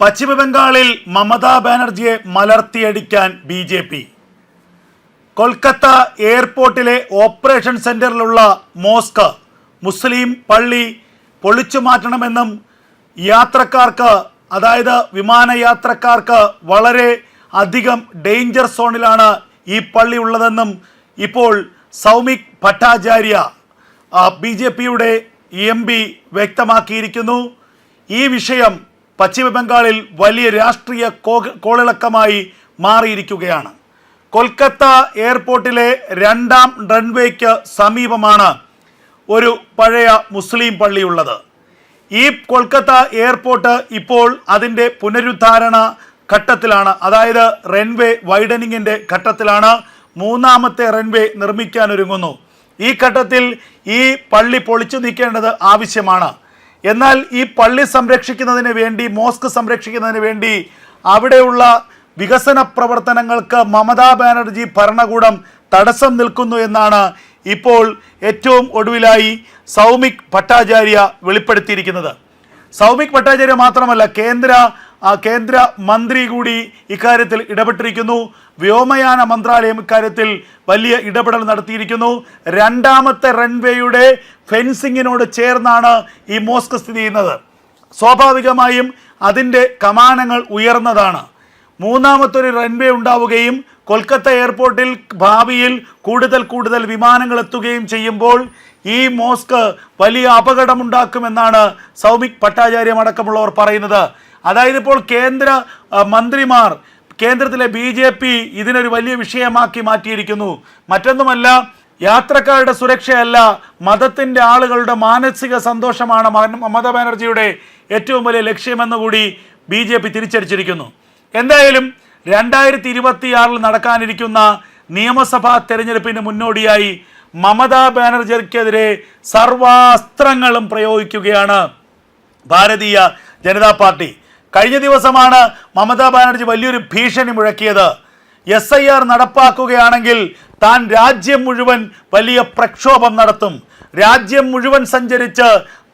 പശ്ചിമബംഗാളിൽ മമതാ ബാനർജിയെ മലർത്തിയടിക്കാൻ ബി ജെ പി. കൊൽക്കത്ത എയർപോർട്ടിലെ ഓപ്പറേഷൻ സെന്ററിലുള്ള മോസ്ക് മുസ്ലിം പള്ളി പൊളിച്ചു മാറ്റണമെന്നും യാത്രക്കാർക്ക് അതായത് വിമാനയാത്രക്കാർക്ക് വളരെ അധികം ഡേഞ്ചർ സോണിലാണ് ഈ പള്ളി ഉള്ളതെന്നും ഇപ്പോൾ സൗമിക് ഭട്ടാചാര്യ ബി ജെ പിയുടെ എം പി വ്യക്തമാക്കിയിരിക്കുന്നു. ഈ വിഷയം പശ്ചിമ ബംഗാളിൽ വലിയ രാഷ്ട്രീയ കോളിളക്കമായി മാറിയിരിക്കുകയാണ്. കൊൽക്കത്ത എയർപോർട്ടിലെ രണ്ടാം റൺവേക്ക് സമീപമാണ് ഒരു പഴയ മുസ്ലിം പള്ളിയുള്ളത്. ഈ കൊൽക്കത്ത എയർപോർട്ട് ഇപ്പോൾ അതിന്റെ പുനരുദ്ധാരണ ഘട്ടത്തിലാണ്. അതായത് റൺവേ വൈഡനിങ്ങിന്റെ ഘട്ടത്തിലാണ് മൂന്നാമത്തെ റൺവേ നിർമ്മിക്കാനൊരുങ്ങുന്നു ഈ ഘട്ടത്തിൽ ഈ പള്ളി പൊളിച്ചു നീക്കേണ്ടത് ആവശ്യമാണ്. എന്നാൽ ഈ പള്ളി സംരക്ഷിക്കുന്നതിന് വേണ്ടി മോസ്ക് സംരക്ഷിക്കുന്നതിന് വേണ്ടി അവിടെയുള്ള വികസന പ്രവർത്തനങ്ങൾക്ക് മമതാ ബാനർജി ഭരണകൂടം തടസ്സം നിൽക്കുന്നു എന്നാണ് ഇപ്പോൾ ഏറ്റവും ഒടുവിലായി സൗമിക് ഭട്ടാചാര്യ വെളിപ്പെടുത്തിയിരിക്കുന്നത്. സൗമിക് ഭട്ടാചാര്യ മാത്രമല്ല കേന്ദ്ര കേന്ദ്ര മന്ത്രി കൂടി ഇക്കാര്യത്തിൽ ഇടപെട്ടിരിക്കുന്നു. വ്യോമയാന മന്ത്രാലയം ഇക്കാര്യത്തിൽ വലിയ ഇടപെടൽ നടത്തിയിരിക്കുന്നു. രണ്ടാമത്തെ റൺവേയുടെ ഫെൻസിങ്ങിനോട് ചേർന്നാണ് ഈ മോസ്ക് സ്ഥിതി ചെയ്യുന്നത്. സ്വാഭാവികമായും അതിന്റെ കമാനങ്ങൾ ഉയർന്നതാണ്. മൂന്നാമത്തൊരു റൺവേ ഉണ്ടാവുകയും കൊൽക്കത്ത എയർപോർട്ടിൽ ഭാവിയിൽ കൂടുതൽ കൂടുതൽ വിമാനങ്ങൾ എത്തുകയും ചെയ്യുമ്പോൾ ഈ മോസ്ക് വലിയ അപകടമുണ്ടാക്കുമെന്നാണ് സൗമിക് ഭട്ടാചാര്യം അടക്കമുള്ളവർ പറയുന്നത്. അതായത് ഇപ്പോൾ കേന്ദ്ര മന്ത്രിമാർ കേന്ദ്രത്തിലെ ബി ജെ പി ഇതിനൊരു വലിയ വിഷയമാക്കി മാറ്റിയിരിക്കുന്നു. മറ്റൊന്നുമല്ല യാത്രക്കാരുടെ സുരക്ഷയല്ല മതത്തിന്റെ ആളുകളുടെ മാനസിക സന്തോഷമാണ് മമത ബാനർജിയുടെ ഏറ്റവും വലിയ ലക്ഷ്യമെന്ന് കൂടി ബി ജെ പി തിരിച്ചടിച്ചിരിക്കുന്നു. എന്തായാലും രണ്ടായിരത്തി ഇരുപത്തിയാറിൽ നടക്കാനിരിക്കുന്ന നിയമസഭാ തെരഞ്ഞെടുപ്പിന് മുന്നോടിയായി മമതാ ബാനർജിക്കെതിരെ സർവാസ്ത്രങ്ങളും പ്രയോഗിക്കുകയാണ് ഭാരതീയ ജനതാ പാർട്ടി. കഴിഞ്ഞ ദിവസമാണ് മമതാ ബാനർജി വലിയൊരു ഭീഷണി മുഴക്കിയത്. എസ് ഐ ആർ നടപ്പാക്കുകയാണെങ്കിൽ താൻ രാജ്യം മുഴുവൻ വലിയ പ്രക്ഷോഭം നടത്തും. രാജ്യം മുഴുവൻ സഞ്ചരിച്ച്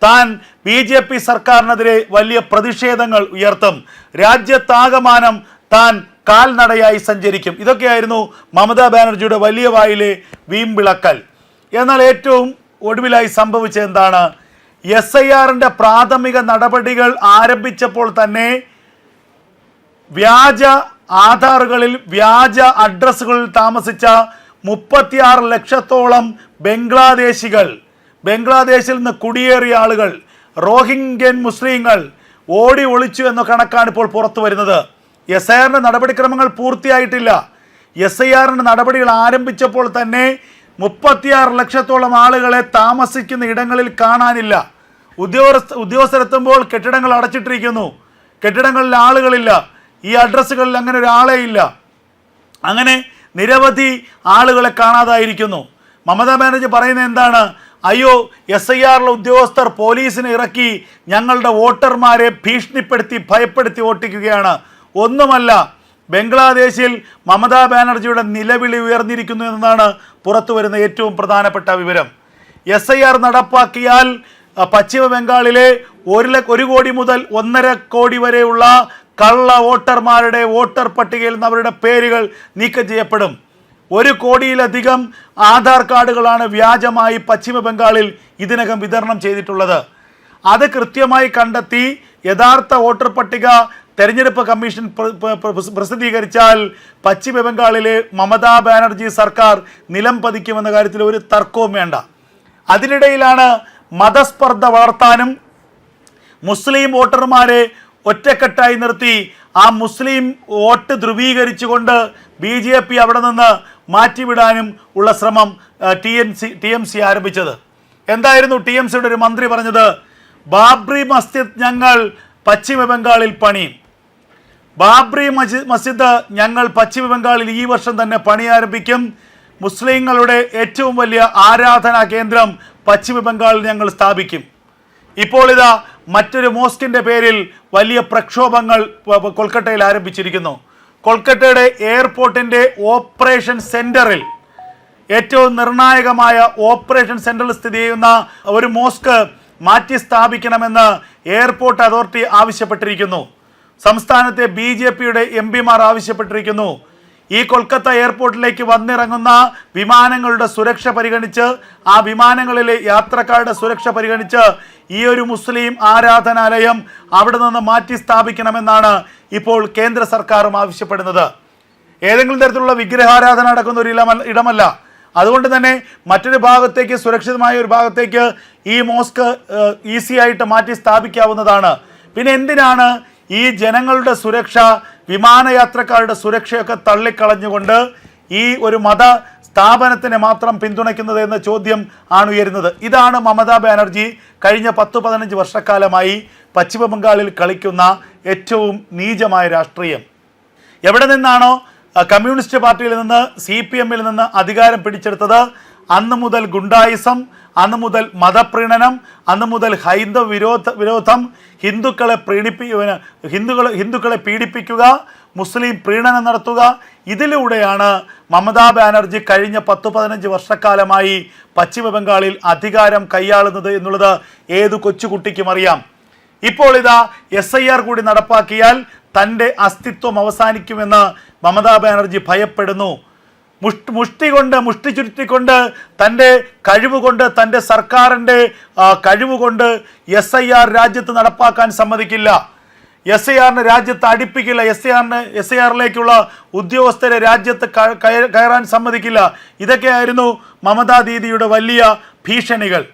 താൻ ബി ജെ പി സർക്കാരിനെതിരെ വലിയ പ്രതിഷേധങ്ങൾ ഉയർത്തും. രാജ്യത്താകമാനം താൻ കാൽനടയായി സഞ്ചരിക്കും. ഇതൊക്കെയായിരുന്നു മമതാ ബാനർജിയുടെ വലിയ വായിലെ വീമ്പിളക്കൽ. എന്നാൽ ഏറ്റവും ഒടുവിലായി സംഭവിച്ചത് എന്താണ്? എസ് ഐ ആറിന്റെ പ്രാഥമിക നടപടികൾ ആരംഭിച്ചപ്പോൾ തന്നെ വ്യാജ ആധാറുകളിൽ വ്യാജ അഡ്രസ്സുകളിൽ താമസിച്ച മുപ്പത്തിയാറ് ലക്ഷത്തോളം ബംഗ്ലാദേശികൾ ബംഗ്ലാദേശിൽ നിന്ന് കുടിയേറിയ ആളുകൾ റോഹിംഗ്യൻ മുസ്ലിങ്ങൾ ഓടി ഒളിച്ചു എന്ന കണക്കാണ് ഇപ്പോൾ പുറത്തു വരുന്നത്. എസ് ഐ ആറിന്റെ നടപടിക്രമങ്ങൾ പൂർത്തിയായിട്ടില്ല. എസ് ഐ ആറിന്റെ നടപടികൾ ആരംഭിച്ചപ്പോൾ തന്നെ മുപ്പത്തിയാറ് ലക്ഷത്തോളം ആളുകളെ താമസിക്കുന്ന ഇടങ്ങളിൽ കാണാനില്ല. ഉദ്യോഗസ്ഥ ഉദ്യോഗസ്ഥരെത്തുമ്പോൾ കെട്ടിടങ്ങൾ അടച്ചിട്ടിരിക്കുന്നു. കെട്ടിടങ്ങളിൽ ആളുകളില്ല. ഈ അഡ്രസ്സുകളിൽ അങ്ങനെ ഒരാളേ ഇല്ല. അങ്ങനെ നിരവധി ആളുകളെ കാണാതായിരിക്കുന്നു. മമതാ ബാനർജി പറയുന്നത് എന്താണ്? അയ്യോ എസ് ഐ ആറിലെ ഉദ്യോഗസ്ഥർ പോലീസിനെ ഇറക്കി ഞങ്ങളുടെ വോട്ടർമാരെ ഭീഷണിപ്പെടുത്തി ഭയപ്പെടുത്തി ഓട്ടിക്കുകയാണ് ഒന്നുമല്ല ബംഗ്ലാദേശിൽ മമതാ ബാനർജിയുടെ നിലവിളി ഉയർന്നിരിക്കുന്നു എന്നതാണ് പുറത്തു വരുന്ന ഏറ്റവും പ്രധാനപ്പെട്ട വിവരം. എസ് നടപ്പാക്കിയാൽ പശ്ചിമ ബംഗാളിലെ ഒരു ഒരു കോടി മുതൽ ഒന്നര കോടി വരെയുള്ള കള്ള വോട്ടർമാരുടെ വോട്ടർ പട്ടികയിൽ നിന്ന് അവരുടെ പേരുകൾ നീക്കം ചെയ്യപ്പെടും. ഒരു കോടിയിലധികം ആധാർ കാർഡുകളാണ് വ്യാജമായി പശ്ചിമ ബംഗാളിൽ ഇതിനകം വിതരണം ചെയ്തിട്ടുള്ളത്. അത് കൃത്യമായി കണ്ടെത്തി യഥാർത്ഥ വോട്ടർ പട്ടിക തെരഞ്ഞെടുപ്പ് കമ്മീഷൻ പ്ര- പ്ര- പ്ര- പ്രസിദ്ധീകരിച്ചാൽ പശ്ചിമ ബംഗാളിലെ മമതാ ബാനർജി സർക്കാർ നിലം പതിക്കുമെന്ന കാര്യത്തിൽ ഒരു തർക്കവും വേണ്ട. അതിനിടയിലാണ് മതസ്പർദ്ധ വളർത്താനും മുസ്ലിം വോട്ടർമാരെ ഒറ്റക്കെട്ടായി നിർത്തി ആ മുസ്ലിം വോട്ട് ധ്രുവീകരിച്ചുകൊണ്ട് ബി ജെ പി അവിടെ നിന്ന് മാറ്റിവിടാനും ഉള്ള ശ്രമം T M C T M C ആരംഭിച്ചത്. എന്തായിരുന്നു ടി എം സിയുടെ ഒരു മന്ത്രി പറഞ്ഞത്? ബാബ്രി മസ്ജിദ് ഞങ്ങൾ പശ്ചിമ ബംഗാളിൽ പണി. ബാബ്രി മസ്ജിദ് മസ്ജിദ് ഞങ്ങൾ പശ്ചിമ ബംഗാളിൽ ഈ വർഷം തന്നെ പണി ആരംഭിക്കും. മുസ്ലിങ്ങളുടെ ഏറ്റവും വലിയ ആരാധനാ കേന്ദ്രം പശ്ചിമ ബംഗാളിൽ ഞങ്ങൾ സ്ഥാപിക്കും. ഇപ്പോൾ ഇതാ മറ്റൊരു മോസ്കിന്റെ പേരിൽ വലിയ പ്രക്ഷോഭങ്ങൾ കൊൽക്കത്തയിൽ ആരംഭിച്ചിരിക്കുന്നു. കൊൽക്കട്ടയുടെ എയർപോർട്ടിന്റെ ഓപ്പറേഷൻ സെന്ററിൽ ഏറ്റവും നിർണായകമായ ഓപ്പറേഷൻ സെന്ററിൽ സ്ഥിതി ചെയ്യുന്ന ഒരു മോസ്ക് മാറ്റി സ്ഥാപിക്കണമെന്ന് എയർപോർട്ട് അതോറിറ്റി ആവശ്യപ്പെട്ടിരിക്കുന്നു. സംസ്ഥാനത്തെ ബി ജെ പിയുടെ എം പിമാർ ആവശ്യപ്പെട്ടിരിക്കുന്നു. ഈ കൊൽക്കത്ത എയർപോർട്ടിലേക്ക് വന്നിറങ്ങുന്ന വിമാനങ്ങളുടെ സുരക്ഷ പരിഗണിച്ച് ആ വിമാനങ്ങളിലെ യാത്രക്കാരുടെ സുരക്ഷ പരിഗണിച്ച് ഈ ഒരു മുസ്ലിം ആരാധനാലയം അവിടെ നിന്ന് മാറ്റി സ്ഥാപിക്കണമെന്നാണ് ഇപ്പോൾ കേന്ദ്ര സർക്കാരും ആവശ്യപ്പെടുന്നത്. ഏതെങ്കിലും തരത്തിലുള്ള വിഗ്രഹാരാധന നടക്കുന്ന ഒരു ഇടമല്ല. അതുകൊണ്ട് തന്നെ മറ്റൊരു ഭാഗത്തേക്ക് സുരക്ഷിതമായ ഒരു ഭാഗത്തേക്ക് ഈ മോസ്ക് ഈസിയായിട്ട് മാറ്റി സ്ഥാപിക്കാവുന്നതാണ്. പിന്നെ എന്തിനാണ് ഈ ജനങ്ങളുടെ സുരക്ഷ വിമാനയാത്രക്കാരുടെ സുരക്ഷയൊക്കെ തള്ളിക്കളഞ്ഞുകൊണ്ട് ഈ ഒരു മത സ്ഥാപനത്തിനെ മാത്രം പിന്തുണയ്ക്കുന്നത് എന്ന ചോദ്യം ആണ് ഉയരുന്നത്. ഇതാണ് മമതാ ബാനർജി കഴിഞ്ഞ പത്ത് പതിനഞ്ച് വർഷക്കാലമായി പശ്ചിമ ബംഗാളിൽ കളിക്കുന്ന ഏറ്റവും നീചമായ രാഷ്ട്രീയം. എവിടെ നിന്നാണോ കമ്മ്യൂണിസ്റ്റ് പാർട്ടിയിൽ നിന്ന് സി പി എമ്മിൽ നിന്ന് അധികാരം പിടിച്ചെടുത്തത്? അന്ന് മുതൽ ഗുണ്ടായിസം അന്ന് മുതൽ മതപ്രീണനം അന്ന് മുതൽ ഹൈന്ദവ വിരോധ വിരോധം ഹിന്ദുക്കളെ പ്രീണിപ്പി ഹിന്ദുക്കളെ ഹിന്ദുക്കളെ പീഡിപ്പിക്കുക മുസ്ലിം പ്രീണനം നടത്തുക ഇതിലൂടെയാണ് മമതാ ബാനർജി കഴിഞ്ഞ പത്ത് പതിനഞ്ച് വർഷക്കാലമായി പശ്ചിമ ബംഗാളിൽ അധികാരം കൈയാളുന്നത് എന്നുള്ളത് ഏത് കൊച്ചുകുട്ടിക്കും അറിയാം. ഇപ്പോൾ ഇതാ എസ് ഐ ആർ കൂടി നടപ്പാക്കിയാൽ തന്റെ അസ്തിത്വം അവസാനിക്കുമെന്ന് മമതാ ബാനർജി ഭയപ്പെടുന്നു. മുഷ്ടി മുഷ്ടി കൊണ്ട് മുഷ്ടി ചുരുത്തിക്കൊണ്ട് തന്റെ കഴിവുകൊണ്ട് തന്റെ സർക്കാരിന്റെ കഴിവുകൊണ്ട് എസ് ഐ ആർ രാജ്യത്ത് നടപ്പാക്കാൻ സമ്മതിക്കില്ല. എസ് ഐ ആറിന് രാജ്യത്ത് അടുപ്പിക്കില്ല. എസ് ഐ ആറിന് എസ് ഐ ആറിലേക്കുള്ള ഉദ്യോഗസ്ഥരെ രാജ്യത്ത് കയറാൻ സമ്മതിക്കില്ല. ഇതൊക്കെയായിരുന്നു മമതാ ദീദിയുടെ വലിയ ഭീഷണികൾ.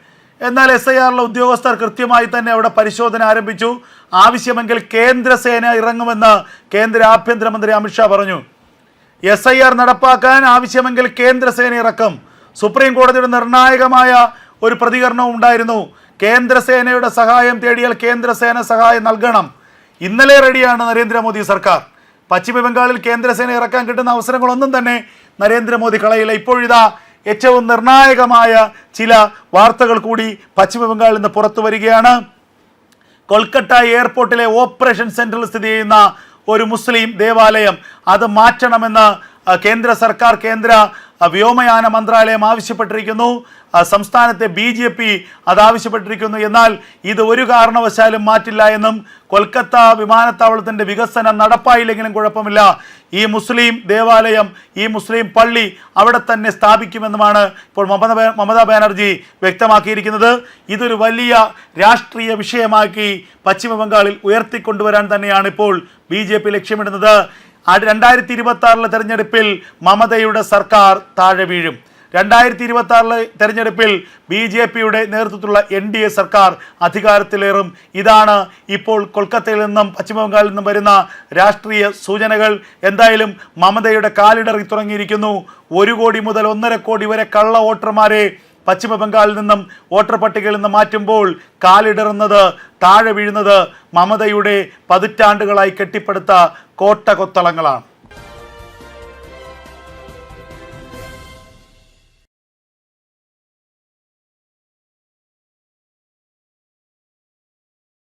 എന്നാൽ എസ് ഐ ആറിലെ ഉദ്യോഗസ്ഥർ കൃത്യമായി തന്നെ അവിടെ പരിശോധന ആരംഭിച്ചു. ആവശ്യമെങ്കിൽ കേന്ദ്രസേന ഇറങ്ങുമെന്ന് കേന്ദ്ര ആഭ്യന്തരമന്ത്രി അമിത്ഷാ പറഞ്ഞു. എസ് ഐ ആർ നടപ്പാക്കാൻ ആവശ്യമെങ്കിൽ കേന്ദ്രസേന ഇറക്കും. സുപ്രീം കോടതിയുടെ നിർണായകമായ ഒരു പ്രതികരണവും ഉണ്ടായിരുന്നു. കേന്ദ്രസേനയുടെ സഹായം തേടിയാൽ കേന്ദ്രസേന സഹായം നൽകണം. ഇന്നലെ റെഡിയാണ് നരേന്ദ്രമോദി സർക്കാർ. പശ്ചിമ ബംഗാളിൽ കേന്ദ്രസേന ഇറക്കാൻ കിട്ടുന്ന അവസരങ്ങളൊന്നും തന്നെ നരേന്ദ്രമോദി കളയില്ല. ഇപ്പോഴിതാ ഏറ്റവും നിർണായകമായ ചില വാർത്തകൾ കൂടി പശ്ചിമ ബംഗാളിൽ നിന്ന് പുറത്തു വരികയാണ്. കൊൽക്കത്ത എയർപോർട്ടിലെ ഓപ്പറേഷൻ സെന്ററിൽ സ്ഥിതി ചെയ്യുന്ന ഒരു മുസ്ലിം ദേവാലയം അത് മാറ്റണമെന്ന് കേന്ദ്ര സർക്കാർ കേന്ദ്ര വ്യോമയാന മന്ത്രാലയം ആവശ്യപ്പെട്ടിരിക്കുന്നു. സംസ്ഥാനത്തെ ബി ജെ പി അത് ആവശ്യപ്പെട്ടിരിക്കുന്നു. എന്നാൽ ഇത് ഒരു കാരണവശാലും മാറ്റില്ല എന്നും കൊൽക്കത്ത വിമാനത്താവളത്തിന്റെ വികസനം നടപ്പായില്ലെങ്കിലും കുഴപ്പമില്ല. ഈ മുസ്ലിം ദേവാലയം ഈ മുസ്ലിം പള്ളി അവിടെ തന്നെ സ്ഥാപിക്കുമെന്നുമാണ് ഇപ്പോൾ മമത മമതാ ബാനർജി വ്യക്തമാക്കിയിരിക്കുന്നത്. ഇതൊരു വലിയ രാഷ്ട്രീയ വിഷയമാക്കി പശ്ചിമബംഗാളിൽ ഉയർത്തിക്കൊണ്ടുവരാൻ തന്നെയാണ് ഇപ്പോൾ ബി ലക്ഷ്യമിടുന്നത്. രണ്ടായിരത്തി ഇരുപത്തി ആറിലെ തെരഞ്ഞെടുപ്പിൽ മമതയുടെ സർക്കാർ താഴെ വീഴും. രണ്ടായിരത്തി ഇരുപത്തി ആറിലെ തെരഞ്ഞെടുപ്പിൽ ബി ജെ പിയുടെ നേതൃത്വത്തിലുള്ള എൻ ഡി എ സർക്കാർ അധികാരത്തിലേറും. ഇതാണ് ഇപ്പോൾ കൊൽക്കത്തയിൽ നിന്നും പശ്ചിമബംഗാളിൽ നിന്നും വരുന്ന രാഷ്ട്രീയ സൂചനകൾ. എന്തായാലും മമതയുടെ കാലിടറി തുടങ്ങിയിരിക്കുന്നു ഒരു കോടി മുതൽ ഒന്നര കോടി വരെ കള്ള വോട്ടർമാരെ പശ്ചിമ ബംഗാളിൽ നിന്നും വോട്ടർ പട്ടികയിൽ നിന്ന് മാറ്റുമ്പോൾ കാലിടറുന്നത് താഴെ വീഴുന്നത് മമതയുടെ പതിറ്റാണ്ടുകളായി കെട്ടിപ്പടുത്ത കോട്ട കൊത്തളങ്ങളാണ്.